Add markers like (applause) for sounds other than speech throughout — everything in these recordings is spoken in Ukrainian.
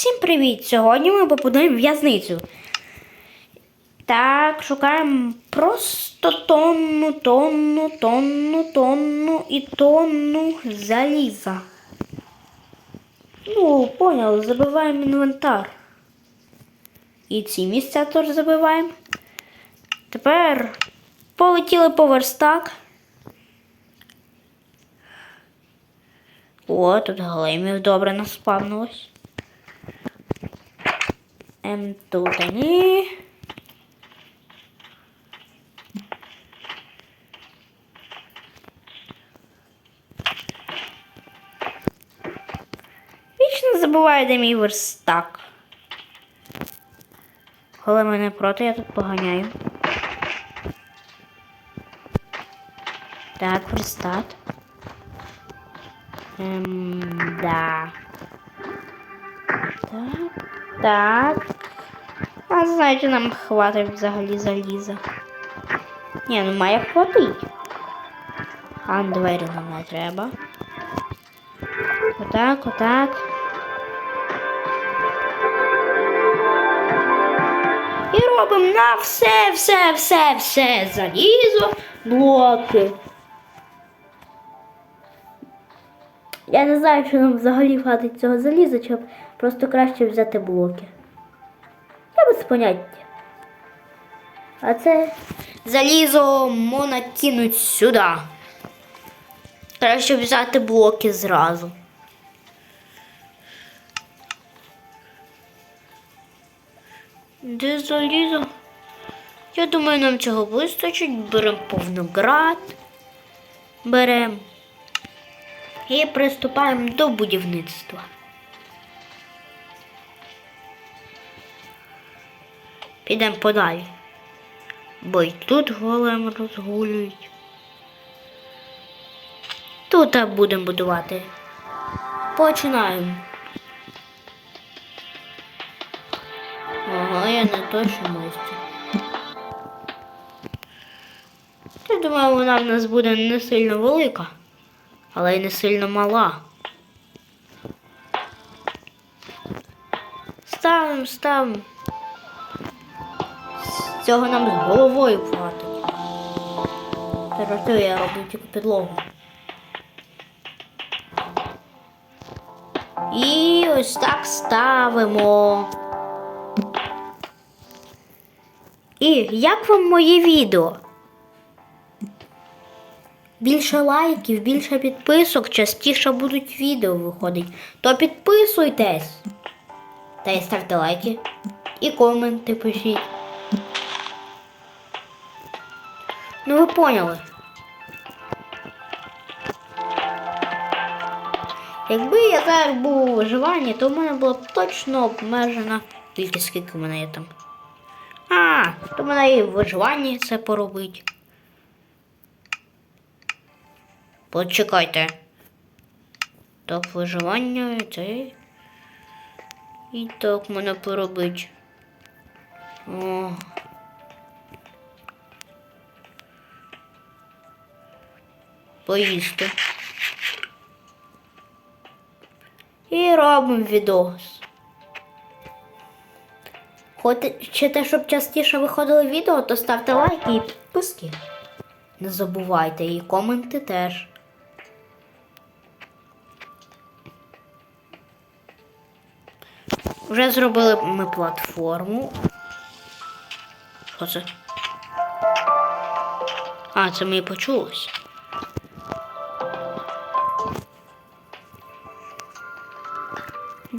Всім привіт! Сьогодні ми попадемо в в'язницю. Так, шукаємо просто тонну, тонну, тонну, тонну і тонну заліза. Ну, поняли, забиваємо інвентар. І ці місця теж забиваємо. Тепер полетіли по верстак. О, тут големів добре наспавнилось. Ем, тут они. Вічно забуваю, де мій верстак. Коли мене проти, я тут поганяю. Так, верстат. Ем, да. Так. Так. А знаєте, нам хватить взагалі заліза. Ні, ну має хватить. А двері нам не треба. Отак, отак. І робимо на все, все, все, все. Залізо, блоки. Я не знаю, чи нам взагалі хватить цього заліза, чи просто краще взяти блоки. Без поняття. А це залізо можна кинуть сюди. Краще взяти блоки зразу. Де залізо? Я думаю, нам цього вистачить. Беремо повноград. Беремо. І приступаємо до будівництва. Підемо подалі. Бо й тут голем розгулюють. Тут так будемо будувати. Починаємо. Ага, я не точно майстер. Я думаю, вона в нас буде не сильно велика, але й не сильно мала. Ставимо, ставимо. Цього нам з головою хватить. То я роблю тільки підлогу. І ось так ставимо. І як вам моє відео? Більше лайків, більше підписок, частіше будуть відео виходить. То підписуйтесь. Та й ставте лайки і коменти пишіть. Поняли. Якби я зараз був у виживанні, то в мене була б точно обмежена кількість, скільки в мене є там. А, то в мене і в виживанні це поробить. Почекайте. Так, виживання і це. І так мене поробить. О. Поїсти. І робимо відос. Хочете, щоб частіше виходили відео, то ставте лайки і підписки. Не забувайте і коменти теж. Вже зробили ми платформу. Що це? А, це мені почулось.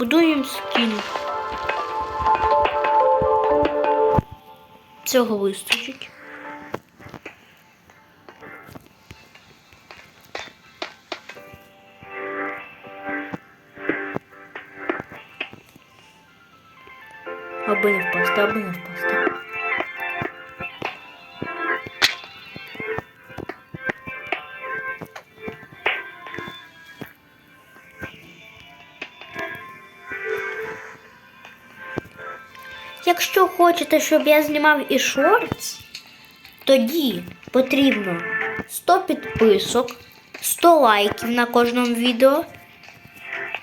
Будуємо скін. Цього вистачить. Аби не впасти, аби не впасти. Якщо хочете, щоб я знімав і шортс, тоді потрібно 100 підписок, 100 лайків на кожному відео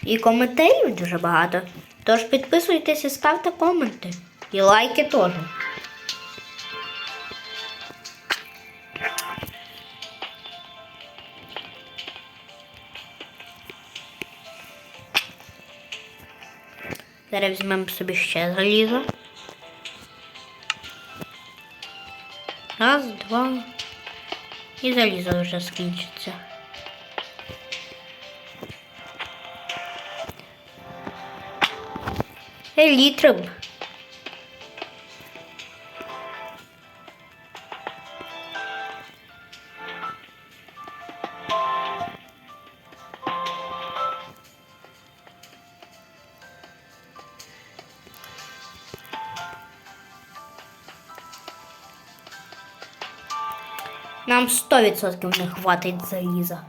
і коментарів дуже багато. Тож підписуйтесь і ставте коменти. І лайки теж. Зараз візьмемо собі ще залізо. Раз, два. І залізо вже скінчиться. Елітром. Нам 100% не хватить заліза.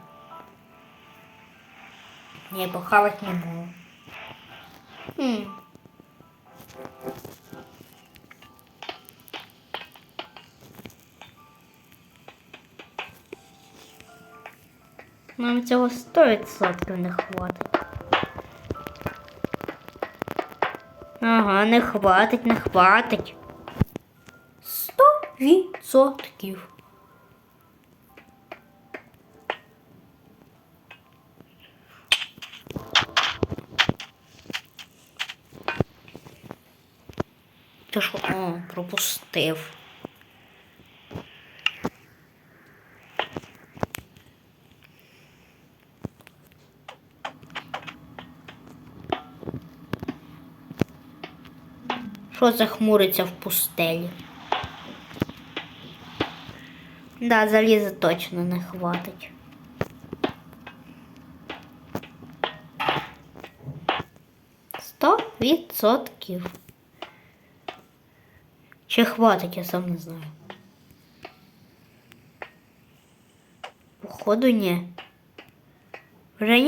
Ні, похавать не. Хм. Нам цього 100% не хватить. Ага, не хватить, не хватить. 100%. Ти що? О, пропустив. Що захмуриться в пустелі? Да, заліза точно не хватить. Сто відсотків. Че хватить, я сам не знаю. Походу, не. Вже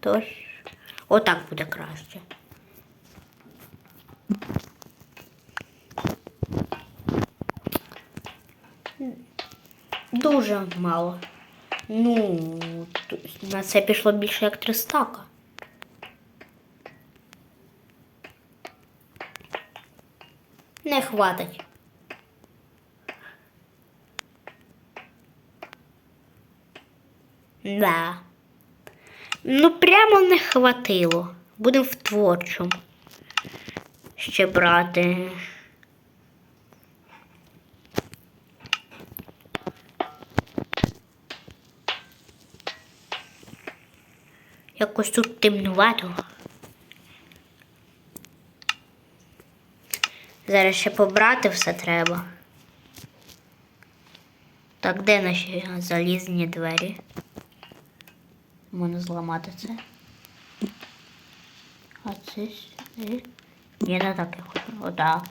тоже. Вот так будет краще. Дуже мало. Ну, на це пішло больше як 300. Не хватить. Да. Ну, прямо не хватило. Будемо в творчому. Ще брати. Якось тут темнувато. Зараз ще побрати все треба. Так, де наші залізні двері? Можна зламати це. А це сюди. Ні, не так я хочу. Отак.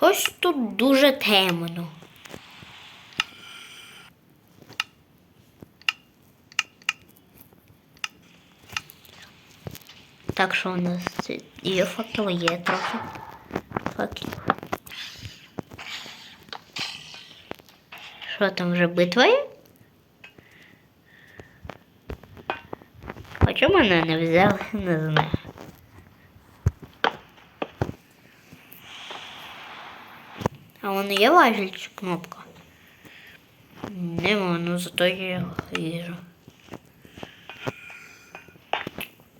Ось тут дуже темно. Так що у нас є факел, є трохи. Факел. Що там вже битва є? А чому мене не взяли? (laughs) Не знаю. А вон є важіль чи кнопка? Нема, ну зато є їжа.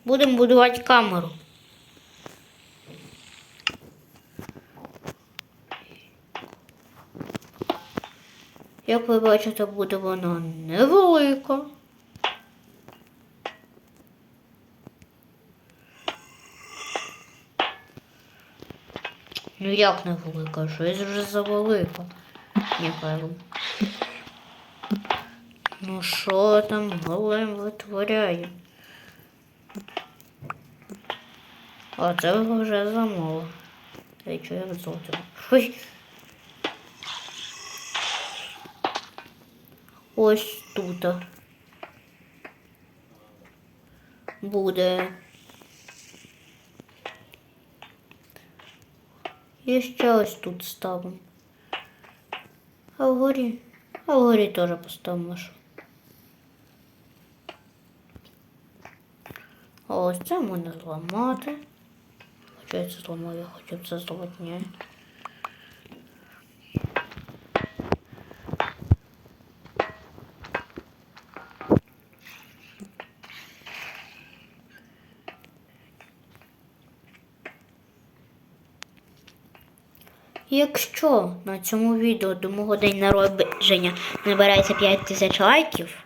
Будемо будувати камеру. Як ви бачите, буде вона невелика. Ну як невелика? Щось вже завелика. Певно. Ну що там голем витворяє? А це вже замало. Та й чого я золото? Ось тут. Буде. І ще ось тут ставимо. А вгорі. А вгорі теж поставимо. що. Ось це можна зламати. Хоча я це зламаю, я хочу це зламати. Ні. Якщо на цьому відео до мого день народження набирається 5 тисяч лайків,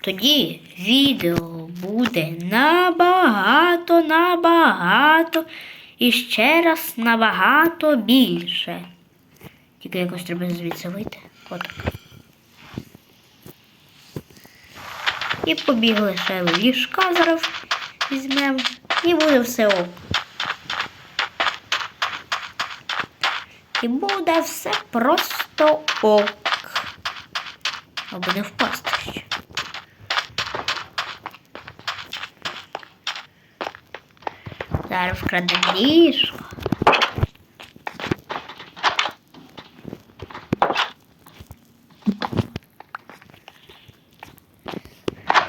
тоді відео буде набагато, набагато і ще раз набагато більше. Тільки якось треба звідси вийти. Отак. І побігли ще ліжка зараз візьмемо. І буде все ок. І буде все просто ок. Аби не впасти Зараз вкрадемо ліжко.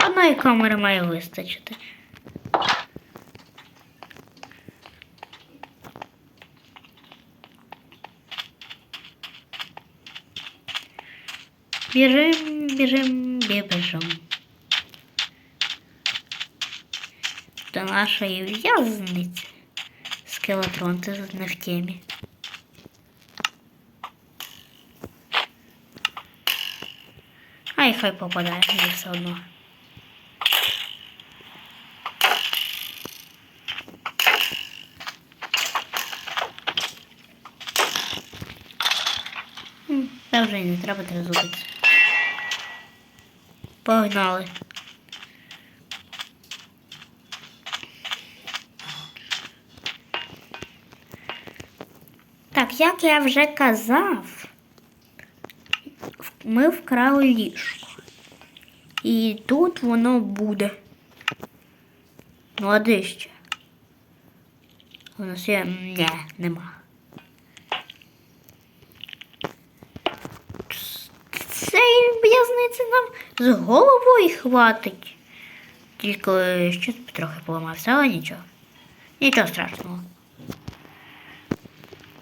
Одної камери має вистачити. Біжим, біжим, біжим. нашої в'язниці. Скелетрон, ти тут не в темі. Ай, хай попадає, мені все одно. М, Та вже й не треба трезубитися. Погнали. Так, як я вже казав, ми вкрали ліжко. І тут воно буде. Ну, а де ще? У нас є. Ні, нема. Цієї в'язниці нам з головою хватить. Тільки ще трохи поламався, але нічого. Нічого страшного.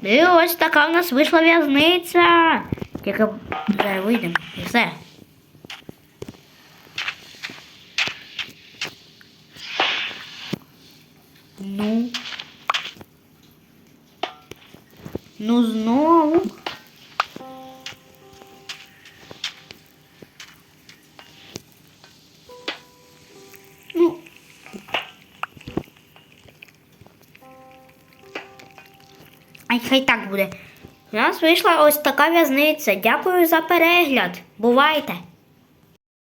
І ось така в нас вийшла в'язниця. Тільки зараз вийдемо і все. Ну. Ну знову. Хай так буде. У нас вийшла ось така в'язниця. Дякую за перегляд. Бувайте!